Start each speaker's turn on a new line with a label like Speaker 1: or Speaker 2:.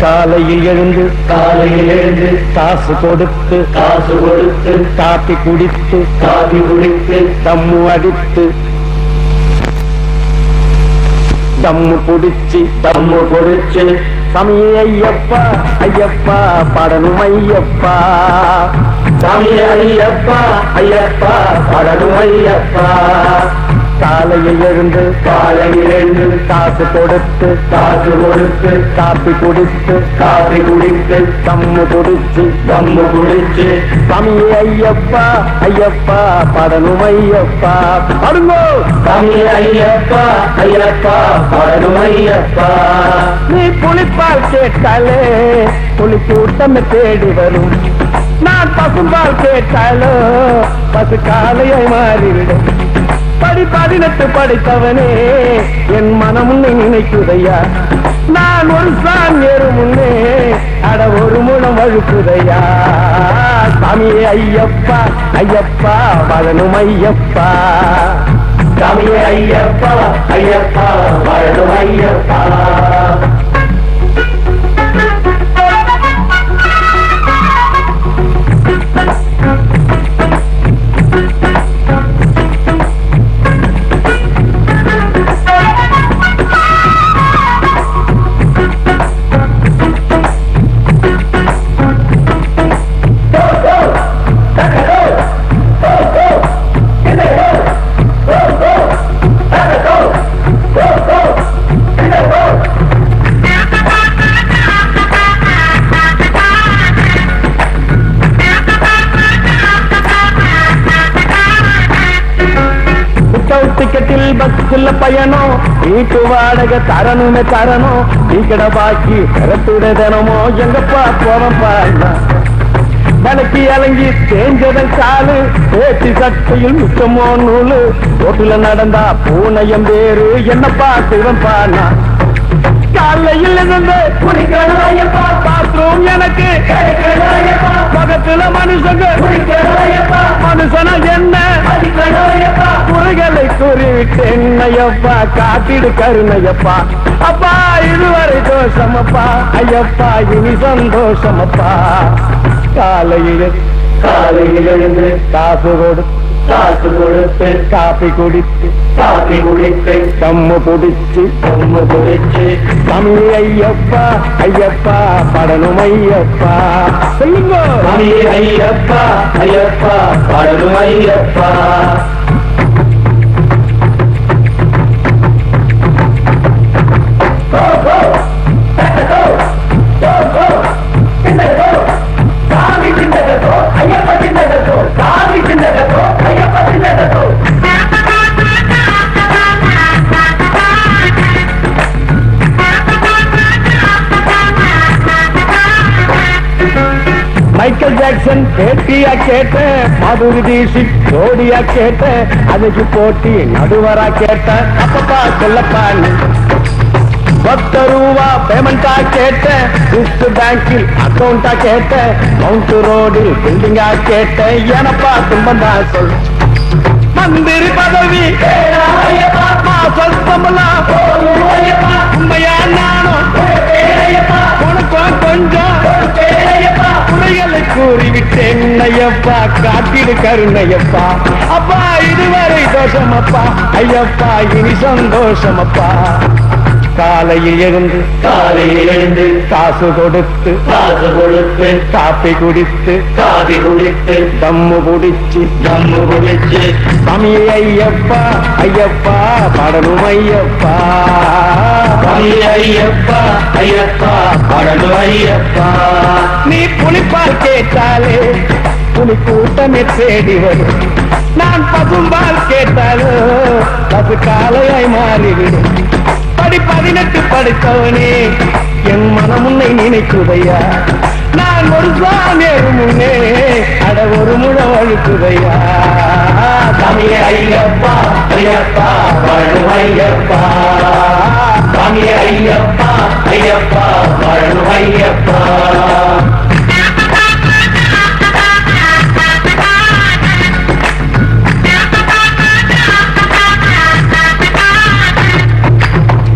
Speaker 1: காலையில் எழுந்து
Speaker 2: காலையில் எழுந்து
Speaker 1: காசு கொடுத்து
Speaker 2: காசு கொடுத்து
Speaker 1: காப்பி குடித்து
Speaker 2: காபி குடித்து
Speaker 1: தம்மு அடித்து தம்மு குடிச்சு
Speaker 2: தம்மு கொடுத்து
Speaker 1: சமய ஐயப்பா ஐயப்பா படணும் ஐயப்பா.
Speaker 2: சாமி ஐயப்பா ஐயப்பா படணும் ஐயப்பா.
Speaker 1: காலையில் எழுந்து
Speaker 2: காலையில் எழுந்து
Speaker 1: காசு கொடுத்து
Speaker 2: காசு கொடுத்து
Speaker 1: காப்பி குடித்து
Speaker 2: காப்பி குடித்து
Speaker 1: தம்மு குடிச்சு
Speaker 2: தம்மு குடிச்சு.
Speaker 1: தமிழ் ஐயப்பா ஐயப்பா படனும் ஐயப்பா படுங்கோ.
Speaker 2: தமிழ் ஐயப்பா ஐயப்பா படனும் ஐயப்பா.
Speaker 1: நீ புளிப்பால் கேட்டாலே புளி கூட்டம் தேடி வரும். நான் பசும்பால் கேட்டாலோ பசு காலையை மாறிவிடும். படி பதினெட்டு படித்தவனே. என் மனம் உன்னை நினைக்குதையா? நான் ஒரு சான் ஏறு முன்னே. அட ஒரு மூலம் வழுக்குதையா? சாமியே ஐயப்பா ஐயப்பா வளனும் ஐயப்பா.
Speaker 2: சாமியே ஐயப்பா ஐயப்பா படணும் ஐயப்பா.
Speaker 1: டிக்கெட்டில் பயணம். வீட்டு வாடகை தரணுமே தரணும். டீக்கட பாக்கி கரத்துட தினமோ எங்கப்பா பாருங்க. விலைக்கு அலங்கி தேஞ்சதன் காலு பேச்சு சட்டையில் மிச்சமோ நூலு. ரோட்டுல நடந்தா பூனையம் வேறு. என்னப்பா சிவன் நான் காலையில் இருந்து
Speaker 2: குடிக்கணும் ஐயப்பா
Speaker 1: எனக்கு. பக்கத்துல மனுஷங்க. மனுஷனா என்ன?
Speaker 2: மதிக்கணும்
Speaker 1: குறைகளை கூறிவிட்டு என்னையப்பா காத்திடு கருணையப்பா. அப்பா இதுவரை தோஷமப்பா. ஐயப்பா இனி சந்தோஷமப்பா. காலையில்
Speaker 2: காலையில் எழுந்து
Speaker 1: காசு கொடுத்து
Speaker 2: காசு கொடுத்து
Speaker 1: காப்பி குடித்து
Speaker 2: காபி குடித்து
Speaker 1: தம்மு குடிச்சு
Speaker 2: தம்மு குடிச்சு
Speaker 1: தமிழ் ஐயப்பா ஐயப்பா படணும் ஐயப்பா. சொல்லுங்க.
Speaker 2: சாமி ஐயப்பா ஐயப்பா படணும் ஐயப்பா.
Speaker 1: மைக்கேல் ஜாக்சன் பேட்டியா கேட்ட மாதுரி தீஷித் ஜோடியா கேட்ட அதுக்கு போட்டி நடுவரா கேட்ட அப்பப்பா சொல்லப்பா நீ. பத்து ரூபா பேமெண்டா கேட்ட ரிஸ்ட் பேங்கில் அக்கௌண்டா கேட்ட மவுண்ட் ரோடில் பில்டிங்கா கேட்ட எனப்பா தும்பந்தா சொல். மந்திரி பதவி
Speaker 2: சொல்
Speaker 1: மாசம் கூறிவிட்டேன் ஐயப்பா காத்திடு கருணையப்பா. அப்பா இதுவரை தோஷமப்பா. ஐயப்பா இனி சந்தோஷமப்பா. காலையில் எழுந்து
Speaker 2: காலையில் எழுந்து
Speaker 1: காசு கொடுத்து
Speaker 2: காசு கொடுத்து
Speaker 1: காப்பி குடித்து
Speaker 2: காபி குடித்து
Speaker 1: தம்மு குடிச்சு
Speaker 2: தம்மு குடிச்சு
Speaker 1: சாமி ஐயப்பா ஐயப்பா படணும் ஐயப்பா.
Speaker 2: சாமி ஐயப்பா ஐயப்பா படணும் ஐயப்பா.
Speaker 1: நீ புலிப்பால் கேட்டாலே புலி கூட்டமே தேடி வரும். நான் பசும்பால் கேட்டாலோ பசு காலையாய் மாறிவிடும். படி பதினெட்டு படித்தவனே. என் மனம் உன்னை நினைக்குதையா? நான் ஒரு சாமியர் முன்னே. அட ஒரு முழ வழுக்குதையா?
Speaker 2: தமிழ ஐயப்பா ஐயப்பா வாழும் ஐயப்பா. தமிழ ஐயப்பா ஐயப்பா வாழும் ஐயப்பா.